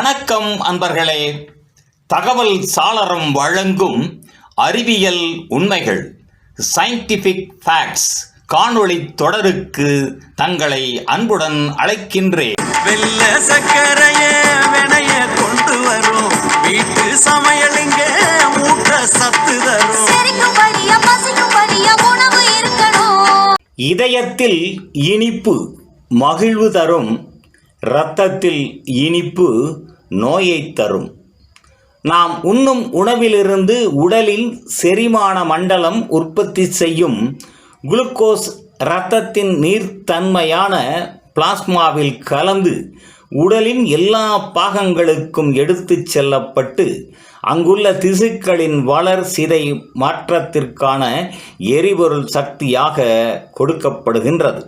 வணக்கம் அன்பர்களே. தகவல் சாளரம் வழங்கும் அறிவியல் உண்மைகள் சயின்டிஃபிக் ஃபேக்ட்ஸ் காணொளி தொடருக்கு தங்களை அன்புடன் அழைக்கின்றேன். வெள்ள சக்கரைய வினைய கொண்டு வரும். வீட்டு சமையலுங்க மூட்ட சத்து தரும். இதயத்தில் இனிப்பு மகிழ்வு தரும் இரத்தத்தில் இனிப்பு நோயை தரும். நாம் உண்ணும் உணவிலிருந்து உடலில் செரிமான மண்டலம் உற்பத்தி செய்யும் குளுக்கோஸ் இரத்தத்தின் நீர்த்தன்மையான பிளாஸ்மாவில் கலந்து உடலின் எல்லா பாகங்களுக்கும் எடுத்துச் செல்லப்பட்டு அங்குள்ள திசுக்களின் வளர் சிதை மாற்றத்திற்கான எரிபொருள் சக்தியாக கொடுக்கப்படுகின்றது.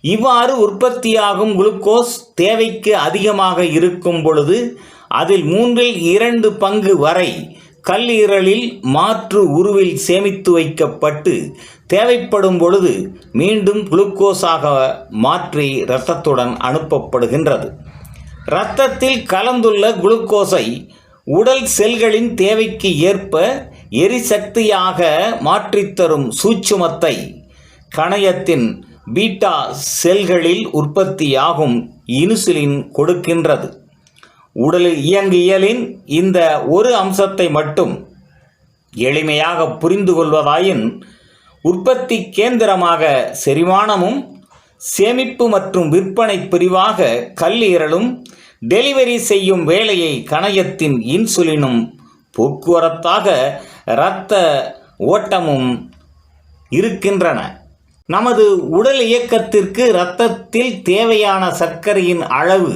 இவ்வாறு உற்பத்தியாகும் குளுக்கோஸ் தேவைக்கு அதிகமாக இருக்கும் பொழுது அதில் மூன்றில் இரண்டு பங்கு வரை கல்லீரலில் மாற்று உருவில் சேமித்து வைக்கப்பட்டு தேவைப்படும் பொழுது மீண்டும் குளுக்கோஸாக மாற்றி இரத்தத்துடன் அனுப்பப்படுகின்றது. இரத்தத்தில் கலந்துள்ள குளுக்கோஸை உடல் செல்களின் தேவைக்கு ஏற்ப எரிசக்தியாக மாற்றித்தரும் சூட்சுமத்தை கணையத்தின் பீட்டா செல்களில் உற்பத்தியாகும் இன்சுலின் கொடுக்கின்றது. உடல் இயங்கியலின் இந்த ஒரு அம்சத்தை மட்டும் எளிமையாக புரிந்து கொள்வதாயின் உற்பத்தி கேந்திரமாக செரிமானமும் சேமிப்பு மற்றும் விற்பனை பிரிவாக கல்லீரலும் டெலிவரி செய்யும் வேலையை கணையத்தின் இன்சுலினும் போக்குவரத்தாக இரத்த ஓட்டமும் இருக்கின்றன. நமது உடல் இயக்கத்திற்கு இரத்தத்தில் தேவையான சர்க்கரையின் அளவு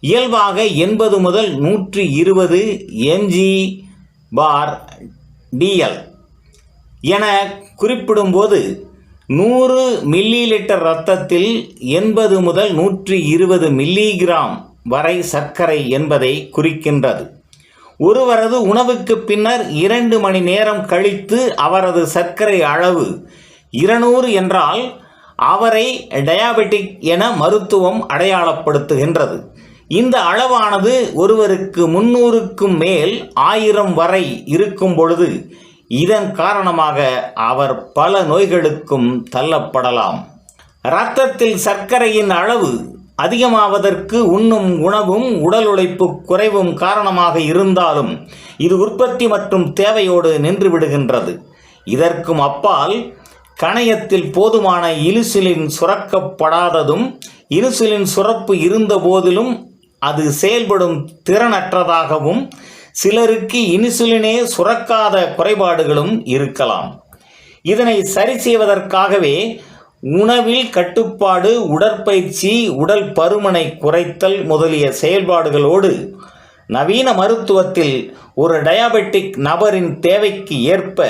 இயல்பாக எண்பது முதல் நூற்றி இருபது எம்ஜி பார் டிஎல் என குறிப்பிடும்போது நூறு மில்லி லிட்டர் இரத்தத்தில் எண்பது முதல் நூற்றி இருபது மில்லிகிராம் வரை சர்க்கரை என்பதை குறிக்கின்றது. ஒருவரது உணவுக்கு பின்னர் இரண்டு மணி நேரம் கழித்து அவரது சர்க்கரை அளவு இருநூறு என்றால் அவரை டயாபெட்டிக் என மருத்துவம் அடையாளப்படுத்துகின்றது. இந்த அளவானது ஒருவருக்கு முன்னூறுக்கும் மேல் ஆயிரம் வரை இருக்கும் பொழுது இதன் காரணமாக அவர் பல நோய்களுக்கும் தள்ளப்படலாம். இரத்தத்தில் சர்க்கரையின் அளவு அதிகமாவதற்கு உண்ணும் உணவும் உடல் உழைப்பு குறைவும் காரணமாக இருந்தாலும் இது உற்பத்தி மற்றும் தேவையோடு நின்று விடுகின்றது இதற்கும் அப்பால் கணையத்தில் போதுமான இலுசிலின் சுரக்கப்படாததும் இலுசிலின் சுரப்பு இருந்த போதிலும் அது செயல்படும் திறனற்றதாகவும் சிலருக்கு இன்சுலினே சுரக்காத குறைபாடுகளும் இருக்கலாம். இதனை சரி செய்வதற்காகவே உணவில் கட்டுப்பாடு உடற்பயிற்சி உடல் பருமனை குறைத்தல் முதலிய செயல்பாடுகளோடு நவீன மருத்துவத்தில் ஒரு டயாபெட்டிக் நபரின் தேவைக்கு ஏற்ப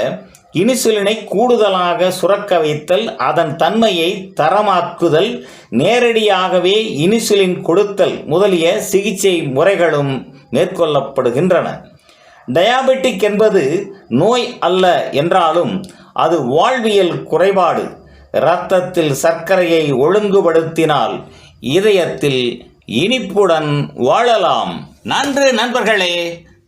இனிசுலினை கூடுதலாக சுரக்க வைத்தல் அதன் தன்மையை தரமாக்குதல் நேரடியாகவே இனிசுலின் கொடுத்தல் முதலிய சிகிச்சை முறைகளும் மேற்கொள்ளப்படுகின்றன. டயாபெட்டிக் என்பது நோய் அல்ல என்றாலும் அது வாழ்வியல் குறைபாடு. இரத்தத்தில் சர்க்கரையை ஒழுங்குபடுத்தினால் இதயத்தில் இனிப்புடன் வாழலாம். நன்று நண்பர்களே.